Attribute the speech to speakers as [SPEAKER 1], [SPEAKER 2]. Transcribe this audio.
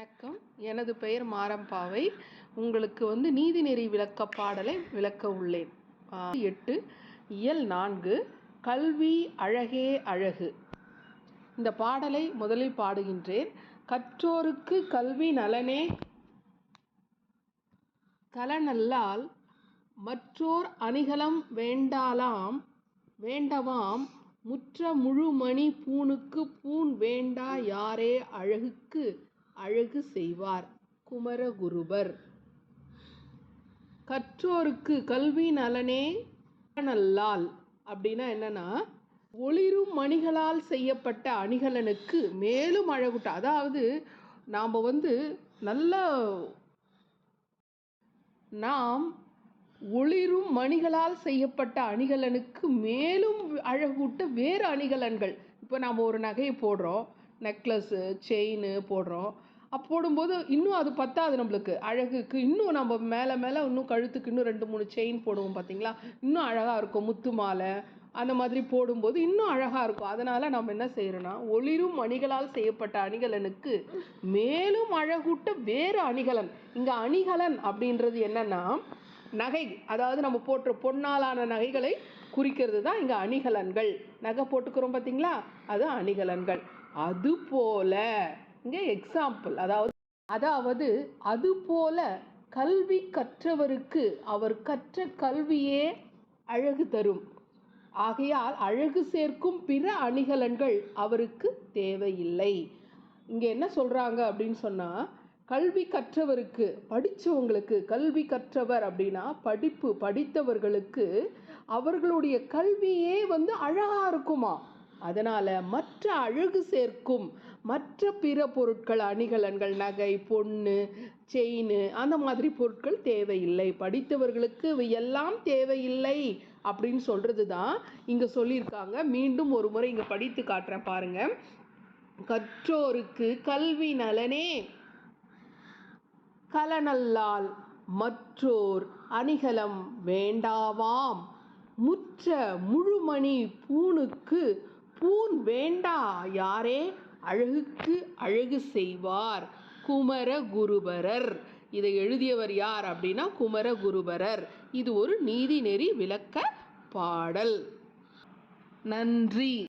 [SPEAKER 1] வணக்கம். எனது பெயர் மாரம்பாவை. உங்களுக்கு வந்து நீதிநெறி விளக்க பாடலை விளக்க உள்ளேன். எட்டு இயல் நான்கு கல்வி அழகே அழகு. இந்த பாடலை முதலில் பாடுகின்றேன். கற்றோருக்கு கல்வி நலனே. கலனல்லால் மற்றோர் அணிகலம் வேண்டாலாம் வேண்டவாம். முற்ற முழுமணி பூணுக்கு பூண் வேண்டா யாரே அழகுக்கு. அழகு செய்வார். குமரகுருபர். கற்றோருக்கு கல்வி நலனே நல்லால் அப்படின்னா என்னன்னா ஒளிரும் மணிகளால் செய்யப்பட்ட அணிகலனுக்கு மேலும் அழகுட்ட அதாவது நாம் வந்து நல்ல நாம் ஒளிரும் மணிகளால் செய்யப்பட்ட அணிகலனுக்கு மேலும் அழகூட்ட வேறு அணிகலன்கள். இப்போ நாம் ஒரு நகையை போடுறோம் நெக்லஸ்ஸு செயின் போடுறோம். அப்போ போடும்போது இன்னும் அது பத்தாது நம்மளுக்கு. அழகுக்கு இன்னும் நம்ம மேலே மேலே இன்னும் கழுத்துக்கு இன்னும் ரெண்டு மூணு செயின் போடுவோம் பார்த்தீங்களா இன்னும் அழகாக இருக்கும். முத்து மாலை அந்த மாதிரி போடும்போது இன்னும் அழகாக இருக்கும். அதனால் நம்ம என்ன செய்கிறோன்னா ஒளிரும் அணிகளால் செய்யப்பட்ட அணிகலனுக்கு மேலும் அழகூட்ட வேறு அணிகலன். இங்கே அணிகலன் அப்படின்றது என்னென்னா நகை. அதாவது நம்ம போட்ட பொன்னாலான நகைகளை குறிக்கிறது தான் இங்கே அணிகலன்கள். நகை போட்டுக்கிறோம் பார்த்தீங்களா அது அணிகலன்கள். அதுபோல இங்கே எக்ஸாம்பிள் அதாவது அதாவது அதுபோல கல்வி கற்றவருக்கு அவர் கற்ற கல்வியே அழகு தரும். ஆகையால் அழகு சேர்க்கும் பிற அணிகலன்கள் அவருக்கு தேவையில்லை. இங்கே என்ன சொல்கிறாங்க அப்படின்னு சொன்னால் கல்வி கற்றவருக்கு படித்தவங்களுக்கு கல்வி கற்றவர் அப்படின்னா படிப்பு படித்தவர்களுக்கு அவர்களுடைய கல்வியே வந்து அழகாக இருக்குமா? அதனால் மற்ற அழகு சேர்க்கும் மற்ற பிற பொருட்கள் அணிகலன்கள் நகை பொண்ணு செயின் அந்த மாதிரி பொருட்கள் தேவையில்லை. படித்தவர்களுக்கு எல்லாம் தேவையில்லை அப்படின்னு சொல்கிறது தான் இங்கே சொல்லியிருக்காங்க. மீண்டும் ஒரு முறை இங்கே படித்து காட்டுறேன் பாருங்கள் கற்றோருக்கு கல்வி நலனே. கலனல்லால் மற்றோர் அணிகலம் வேண்டாவாம். முற்ற முழுமணி பூணுக்கு பூன் வேண்டா யாரே அழகுக்கு அழகு செய்வார். குமர குருபரர். இதை எழுதியவர் யார் அப்படின்னா குமர குருபரர். இது ஒரு நீதிநெறி விளக்க பாடல். நன்றி.